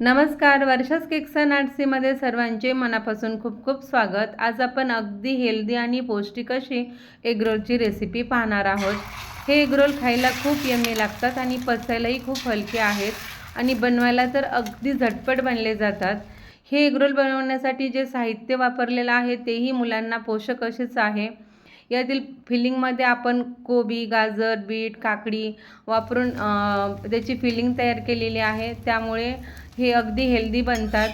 नमस्कार वर्षास cakes and आर्ट्सीमध्ये सर्वांचे मनापासून खूप खूप स्वागत. आज आपण अगदी हेल्दी आणि पौष्टिक अशी एगरोलची रेसिपी पाहणार आहोत. हे एगरोल खायला खूप यम्मी लागतात आणि पचायलाही खूप हलके आहेत आणि बनवायला तर अगदी झटपट बनले जातात. हे एगरोल बनवण्यासाठी जे साहित्य वापरलेलं आहे तेही मुलांना पोषक असेच आहे. यातील फिलिंगमध्ये आपण कोबी गाजर बीट काकडी वापरून त्याची फिलिंग तयार केलेली आहे. त्यामुळे हे अगदी हेल्दी बनतात.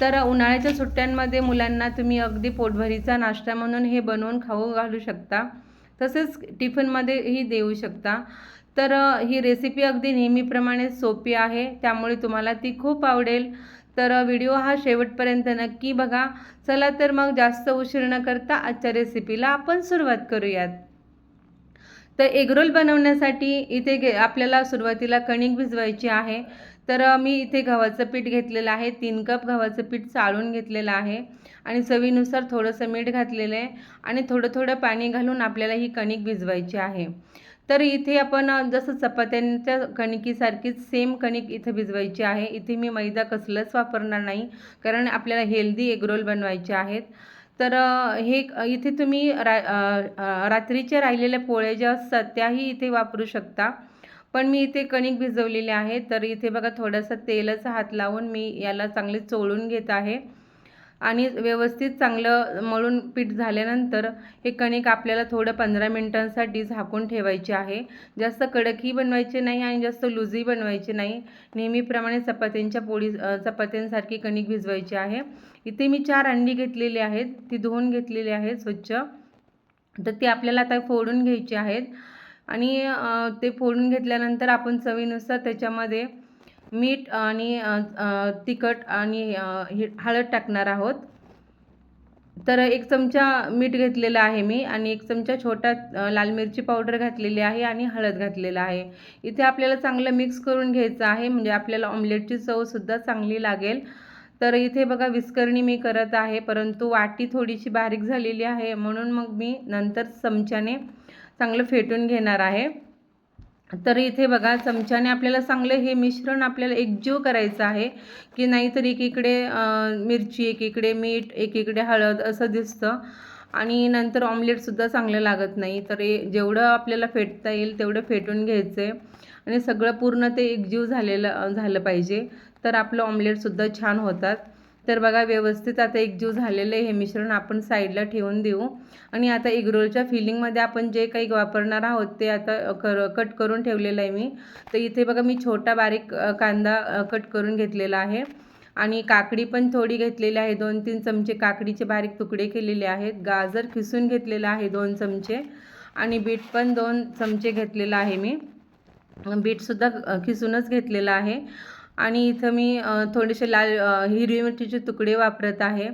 तर उन्हाळ्याच्या सुट्ट्यांमध्ये मुलांना तुम्ही अगदी पोटभरीचा नाश्ता म्हणून हे बनवून खाऊ घालू शकता. तसेच टिफिनमध्येही देऊ शकता. तर ही रेसिपी अगदी नेहमीप्रमाणे सोपी आहे. त्यामुळे तुम्हाला ती खूप आवडेल. तर व्हिडिओ हा शेवटपर्यंत नक्की बघा. चला तर मग जास्त उशीर न करता आजच्या रेसिपीला आपण सुरुवात करूयात. तर एगरोल बनवण्यासाठी इथे गे आपल्याला सुरुवातीला कणिक भिजवायची आहे. तर मी इथे गव्हाचं पीठ घेतलेलं आहे. तीन कप गव्हाचं पीठ चाळून घेतलेलं आहे आणि चवीनुसार थोडंसं मीठ घातलेलं आहे आणि थोडं थोडं पाणी घालून आपल्याला ही कणिक भिजवायची आहे. तर इथे आपण जसं चपात्यांच्या कणिकीसारखीच सेम कणिक इथे भिजवायची आहे. इथे मी मैदा कसलंच वापरणार नाही कारण आपल्याला हेल्दी एगरोल बनवायचे आहेत. तर हे इथे तुम्ही रा रात्रीच्या राहिलेल्या पोळ्या ज्या असतात त्याही इथे वापरू शकता. पण मी इथे कणिक भिजवलेले आहे. तर इथे बघा थोडासा तेलाचा हात लावून मी याला चांगले चोळून घेत आहे. आणि व्यवस्थित चांगलं मळून पीठ झाल्यानंतर हे कणिक आपल्याला थोडं पंधरा मिनटांसाठी झाकून ठेवायचे आहे. जास्त कडकही बनवायचे नाही आणि जास्त लूजही बनवायचे नाही. नेहमीप्रमाणे चपात्यांच्या पोळी चपात्यांसारखी कणिक भिजवायची आहे. इथे मी चार अंडी घेतलेली आहेत. ती धुवून घेतलेली आहेत स्वच्छ. तर ती आपल्याला आता फोडून घ्यायची आहेत. आणि ते फोडून घेतल्यानंतर आपण चवीनुसार त्याच्यामध्ये मीठ आणि तिखट आणि हे हळद टाकणार आहोत. तर एक चमचा मीठ घेतलेलं आहे मी आणि एक चमचा छोटा लाल मिरची पावडर घातलेली आहे आणि हळद घातलेलं आहे. इथे आपल्याला चांगलं मिक्स करून घ्यायचं आहे म्हणजे आपल्याला ऑमलेटची चवसुद्धा चांगली लागेल. तर इथे बघा विस्करणी मी करत आहे परंतु वाटी थोडीशी बारीक झालेली आहे म्हणून मग मी नंतर चमच्याने चांगलं फेटून घेणार आहे. तर इथे बघा चमच्याने आपल्याला चांगलं हे मिश्रण आपल्याला एकजीव करायचं आहे की नाहीतर एकीकडे मिरची एकीकडे मीठ एकीकडे हळद असं दिसतं. आणि नंतर ऑमलेटसुद्धा चांगलं लागत नाही तर जेवढं आपल्याला फेटता येईल तेवढं फेटून घ्यायचं. आहे आणि सगळं पूर्ण ते एकजीव झालेलं झालं पाहिजे. तर आपलं ऑमलेटसुद्धा छान होतात. तर बघा व्यवस्थित आता एकजीव झालेलं आहे हे मिश्रण आपण साईडला ठेवून देऊ. आणि आता एगरोलच्या फिलिंगमध्ये आपण जे काही वापरणार आहोत ते आता कर कट करून ठेवलेलं आहे मी. तर इथे बघा मी छोटा बारीक कांदा कट करून घेतलेला आहे. आणि काकडी पण थोडी घेतलेली आहे. दोन तीन चमचे काकडीचे बारीक तुकडे केलेले आहेत. गाजर खिसून घेतलेलं आहे दोन चमचे. आणि बीट पण दोन चमचे घेतलेलं आहे मी. बीटसुद्धा खिसूनच घेतलेलं आहे. आणि इथं मी थोडेसे लाल हिरवी मिरचीचे तुकडे वापरत आहे.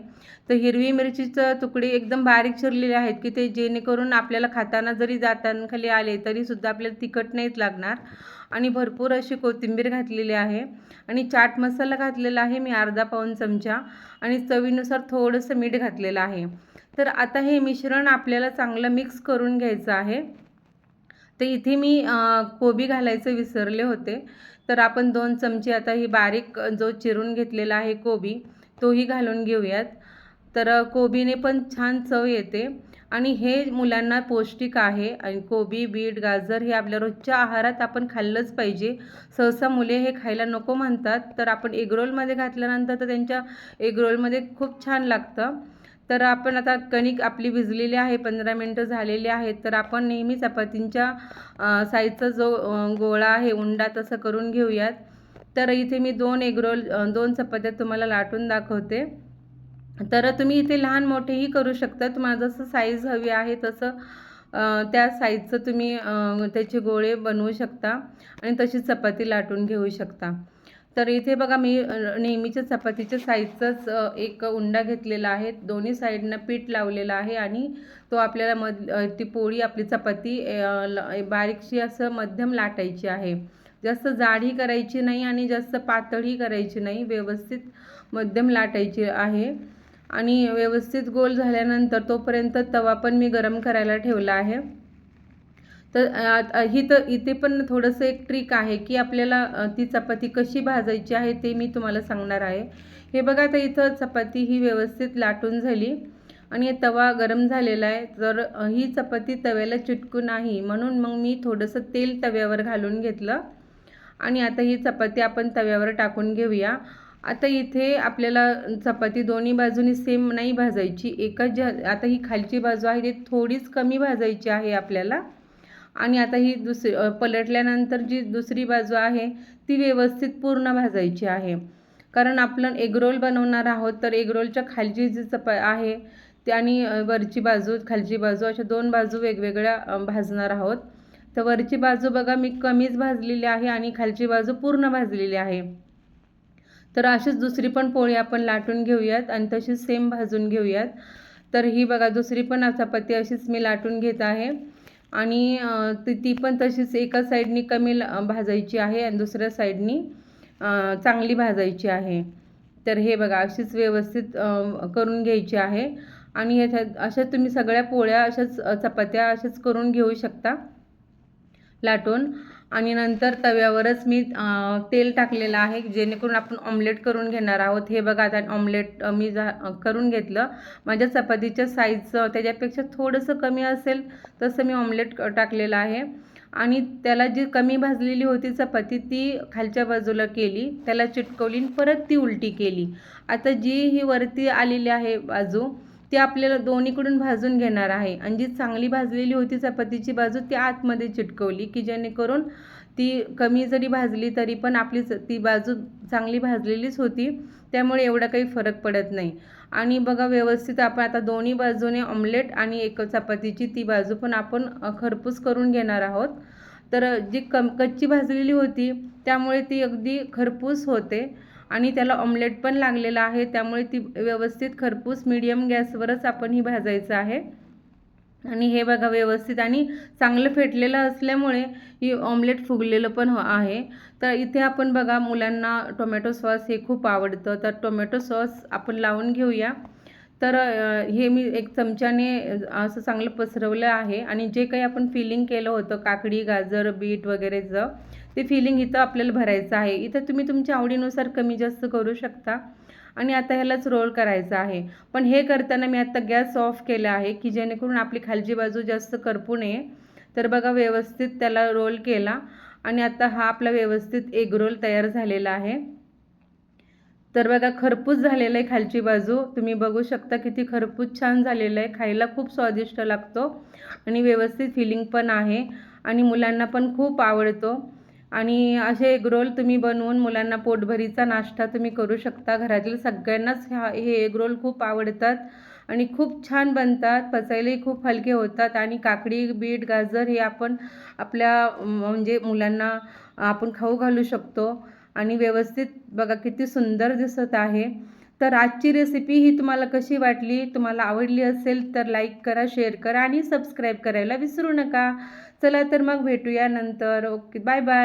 तर हिरवी मिरचीचं तुकडे एकदम बारीक चिरलेले आहेत की ते जेणेकरून आपल्याला खाताना जरी जाताना खाली आले तरीसुद्धा आपल्याला तिखट नाहीच लागणार. आणि भरपूर अशी कोथिंबीर घातलेली आहे. आणि चाट मसाला घातलेला आहे मी अर्धा पाऊण चमचा. आणि चवीनुसार थोडंसं मीठ घातलेलं आहे. तर आता हे मिश्रण आपल्याला चांगलं मिक्स करून घ्यायचं आहे. तर इथे मी कोबी घालायचं विसरले होते. तर आपण दोन चमचे आता ही बारीक जो चिरून घेतलेला आहे कोबी तोही घालून घेऊयात. तर कोबीने पण छान चव येते. आणि हे मुलांना पौष्टिक आहे. आणि कोबी बीट गाजर हे आपल्या रोजच्या आहारात आपण खाल्लंच पाहिजे. सहसा मुले हे खायला नको म्हणतात. तर आपण एगरोलमध्ये घातल्यानंतर तर त्यांच्या एगरोलमध्ये खूप छान लागतं. तर आपण आता कणिक आपली भिजलेली आहे पंधरा मिनटं झालेली आहेत. तर आपण नेहमी चपातींच्या साईजचा जो गोळा आहे उंडा तसं करून घेऊयात. तर इथे मी दोन एगरोल दोन चपात्या तुम्हाला लाटून दाखवते. तर तुम्ही इथे लहान मोठेही करू शकता. तुम्हाला जसं साईज हवी आहे तसं त्या साईजचं तुम्ही त्याचे गोळे बनवू शकता आणि तशी चपाती लाटून घेऊ शकता. तर इथे बघा मी नेहमीच्या चपातीच्या साईजचाच एक उंडा घेतलेला आहे. दोन्ही साईडनं पीठ लावलेलं आहे आणि तो आपल्याला मध ती पोळी आपली चपाती ल- बारीकशी असं मध्यम लाटायची आहे. जास्त जाडही करायची नाही आणि जास्त पातळही करायची नाही. व्यवस्थित मध्यम लाटायची आहे. आणि व्यवस्थित गोल झाल्यानंतर तोपर्यंत तवा पण मी गरम करायला ठेवला आहे. तर ही तर इथे पण थोडंसं एक ट्रिक आहे की आपल्याला ती चपाती कशी भाजायची आहे ते मी तुम्हाला सांगणार आहे. हे बघा आता इथं चपाती ही व्यवस्थित लाटून झाली आणि तवा गरम झालेला आहे. तर ही चपाती तव्याला चिटकू नाही म्हणून मग मी थोडंसं तेल तव्यावर घालून घेतलं. आणि आता ही चपाती आपण तव्यावर टाकून घेऊया. आता इथे आपल्याला चपाती दोन्ही बाजूनी सेम नाही भाजायची. एकच ज्या आता ही खालची बाजू आहे ती थोडीच कमी भाजायची आहे आपल्याला. आणि आता ही दुसरी पलटल्यानंतर जी दुसरी बाजू आहे ती व्यवस्थित पूर्ण भाजायची आहे. कारण आपण एगरोल बनवणार आहोत तर एगरोलच्या खालची जी चपा आहे ती आणि वरची बाजू खालची बाजू अशा दोन बाजू वेगवेगळ्या भाजणार आहोत. तर वरची बाजू बघा मी कमीच भाजलेली आहे आणि खालची बाजू पूर्ण भाजलेली आहे. तर अशीच दुसरी पण पोळी आपण लाटून घेऊयात आणि तशीच सेम भाजून घेऊयात. तर ही बघा दुसरी पण चपाती अशीच मी लाटून घेत आहे. आणि ती ती पण तशीच एका साईडनी कमी भाजायची आहे आणि दुसऱ्या साईडनी चांगली भाजायची आहे. तर हे बघा अशीच व्यवस्थित करून घ्यायची आहे. आणि ह्याच्यात अशा तुम्ही सगळ्या पोळ्या अशाच चपात्या अशाच करून घेऊ शकता. लाटून. आणि नंतर तव्यावरच मी तेल टाकलेलं आहे जेणेकरून आपण ऑमलेट करून घेणार आहोत. हे बघा आता ऑमलेट मी जा करून घेतलं. माझ्या चपातीच्या साईजचं त्याच्यापेक्षा थोडंसं कमी असेल तसं मी ऑमलेट टाकलेलं आहे. आणि त्याला जी कमी भाजलेली होती चपाती ती खालच्या बाजूला केली. त्याला चिटकवली आणि परत ती उलटी केली. आता जी ही वरती आलेली आहे बाजू ती आपल्याला दोन्हीकडून भाजून घेणार आहे. आणि जी चांगली भाजलेली होती चपातीची बाजू ती आतमध्ये चिटकवली की जेणेकरून ती कमी जरी भाजली तरी पण आपली ती बाजू चांगली भाजलेलीच होती. त्यामुळे एवढा काही फरक पडत नाही. आणि बघा व्यवस्थित आपण आता दोन्ही बाजूने ऑमलेट आणि एक चपातीची ती बाजू पण आपण खरपूस करून घेणार आहोत. तर जी कम कच्ची भाजलेली होती त्यामुळे ती अगदी खरपूस होते. आणि त्याला ऑमलेट पण लागलेला आहे. त्यामुळे ती व्यवस्थित खरपूस मीडियम गॅसवरच आपण ही भाजायचं आहे. आणि हे बघा व्यवस्थित आणि चांगलं फेटलेलं असल्यामुळे ही ऑमलेट फुगलेलं पण हो- आहे. तर इथे आपण बघा मुलांना टोमॅटो सॉस हे खूप आवडतं. तर टोमॅटो सॉस आपण लावून घेऊया. तर हे मी एक चमच्याने असं चांगलं पसरवलं आहे आणि जे काही आपण फिलिंग केलं होतं काकडी गाजर बीट वगैरेचं ते फिलिंग इथं आपल्याला भरायचं आहे. इथं तुम्ही तुमच्या आवडीनुसार कमी जास्त करू शकता आणि आता ह्यालाच रोल करायचं आहे. पण हे करताना मी आता गॅस ऑफ केला आहे की जेणेकरून आपली खालची बाजू जास्त करपू नये. तर बघा व्यवस्थित त्याला रोल केला आणि आता हा आपला व्यवस्थित एग रोल तयार झालेला आहे. तर बघा खरपूस झालेलं आहे खालची बाजू. तुम्ही बघू शकता किती खरपूस छान झालेलं आहे. खायला खूप स्वादिष्ट लागतो आणि व्यवस्थित फिलिंग पण आहे आणि मुलांना पण खूप आवडतो. आणि असे एग रोल तुम्ही बनवून मुलांना पोटभरीचा नाश्ता तुम्ही करू शकता. घरातील सगळ्यांनाच ह्या हे एग रोल खूप आवडतात आणि खूप छान बनतात. पचायलाही खूप हलके होतात आणि काकडी बीट गाजर हे आपण आपल्या म्हणजे मुलांना आपण खाऊ घालू शकतो. आणि व्यवस्थित बघा किती सुंदर दिसत आहे. तर आजची रेसिपी ही तुम्हाला कशी वाटली तुम्हाला आवडली असेल तर लाईक करा शेअर करा आणि सबस्क्राईब करायला विसरू नका. चला तर मग भेटूया नंतर. Okay bye bye